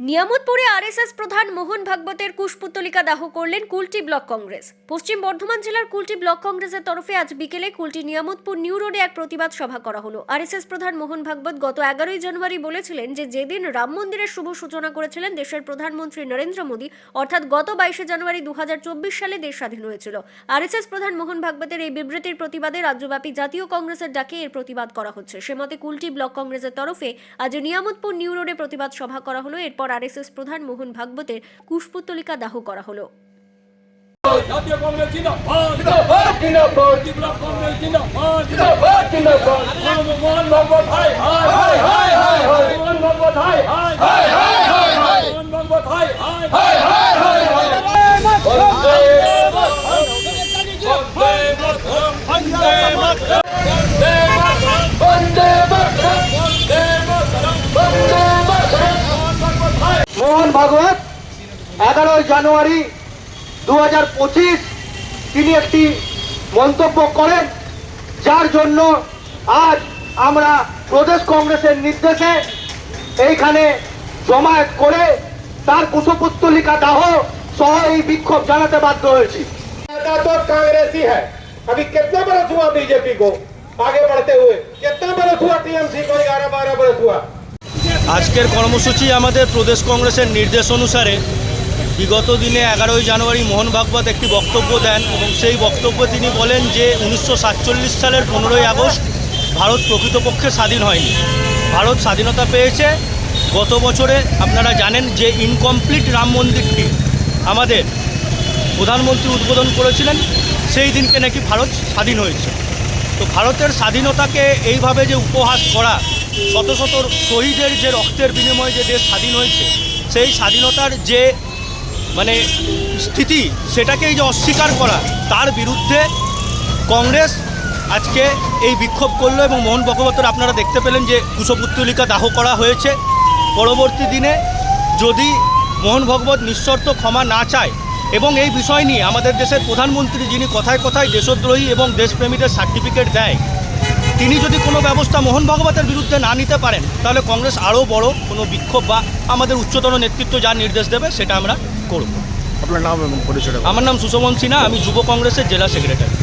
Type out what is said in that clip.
নিয়ামতপুরে RSS প্রধান মোহন ভাগবতের কুশপুত্তলিকা দাহ করলেন কুলটি ব্লক কংগ্রেস। পশ্চিম বর্ধমান জেলার কুলটি ব্লক কংগ্রেসের তরফে আজ বিকেলে কুলটি নিয়ামতপুর নিউ রোডে এক প্রতিবাদ সভা করা হলো। আরএসএস প্রধান মোহন ভাগবত গত এগারোই জানুয়ারি বলেছিলেন যে যেদিন রাম মন্দিরের শুভ সূচনা করেছিলেন, দেশের প্রধানমন্ত্রী নরেন্দ্র মোদী, অর্থাৎ গত বাইশে জানুয়ারি দু হাজার চব্বিশ সালে দেশ স্বাধীন হয়েছিল। আরএসএস প্রধান মোহন ভাগবতের এই বিবৃতির প্রতিবাদে রাজ্যব্যাপী জাতীয় কংগ্রেসের ডাকে এর প্রতিবাদ করা হচ্ছে। সে মতে কুলটি ব্লক কংগ্রেসের তরফে আজ নিয়ামতপুর নিউ রোডে প্রতিবাদ সভা করা হলো, এরপর আরএসএস প্রধান মোহন ভাগবতের কুশপুত্তলিকা দাহ করা হলো। জাতীয় কংগ্রেস জিন্দাবাদ জিন্দাবাদ জিন্দাবাদ জিন্দাবাদ জিন্দাবাদ। এগারোই জানুয়ারি দু তিনি একটি মন্তব্য করেন যার জন্য আজ আমরা প্রদেশ কংগ্রেসের নির্দেশে এইখানে জমায়েত করে তার কুশপুত্তলিকা দাহ সহ এই বিক্ষোভ জানাতে বাধ্য হয়েছি नेता तो कांग्रेसी है अभी कितना बरस हुआ बीजेपी को आगे बढ़ते हुए कितना बरस हुआ टीएमसी को ग्यारह बारह बरस हुआ আজকের কর্মসূচি আমাদের প্রদেশ কংগ্রেসের নির্দেশ অনুসারে বিগত দিনে এগারোই জানুয়ারি মোহন ভাগবত একটি বক্তব্য দেন এবং সেই বক্তব্যে তিনি বলেন যে উনিশশো সাতচল্লিশ সালের পনেরোই আগস্ট ভারত প্রকৃতপক্ষে স্বাধীন হয়নি। ভারত স্বাধীনতা পেয়েছে। গত বছরে আপনারা জানেন যে ইনকমপ্লিট রাম মন্দিরটি আমাদের প্রধানমন্ত্রী উদ্বোধন করেছিলেন, সেই দিনকে নাকি ভারত স্বাধীন হয়েছে। তো ভারতের স্বাধীনতাকে এইভাবে যে উপহাস করা, শত শত শহীদের যে রক্তের বিনিময়ে যে দেশ স্বাধীন হয়েছে, সেই স্বাধীনতার যে মানে স্থিতি সেটাকেই যে অস্বীকার করা, তার বিরুদ্ধে কংগ্রেস আজকে এই বিক্ষোভ করল এবং মোহন ভগবতের আপনারা দেখতে পেলেন যে কুশপুত্তলিকা দাহ করা হয়েছে। পরবর্তী দিনে যদি মোহন ভগবত নিঃশর্ত ক্ষমা না চায় এবং এই বিষয় নিয়ে আমাদের দেশের প্রধানমন্ত্রী যিনি কথায় কথায় দেশদ্রোহী এবং দেশপ্রেমীদের সার্টিফিকেট দেয়, তিনি যদি কোনো ব্যবস্থা মোহন ভগবতের বিরুদ্ধে না নিতে পারেন, তাহলে কংগ্রেস আরও বড় কোনো বিক্ষোভ বা আমাদের উচ্চতর নেতৃত্ব যা নির্দেশ দেবে সেটা আমরা করব। আপনার নাম এবং পরিচয় আমার নাম সুশোভন সিনহা আমি যুব কংগ্রেসের জেলা সেক্রেটারি।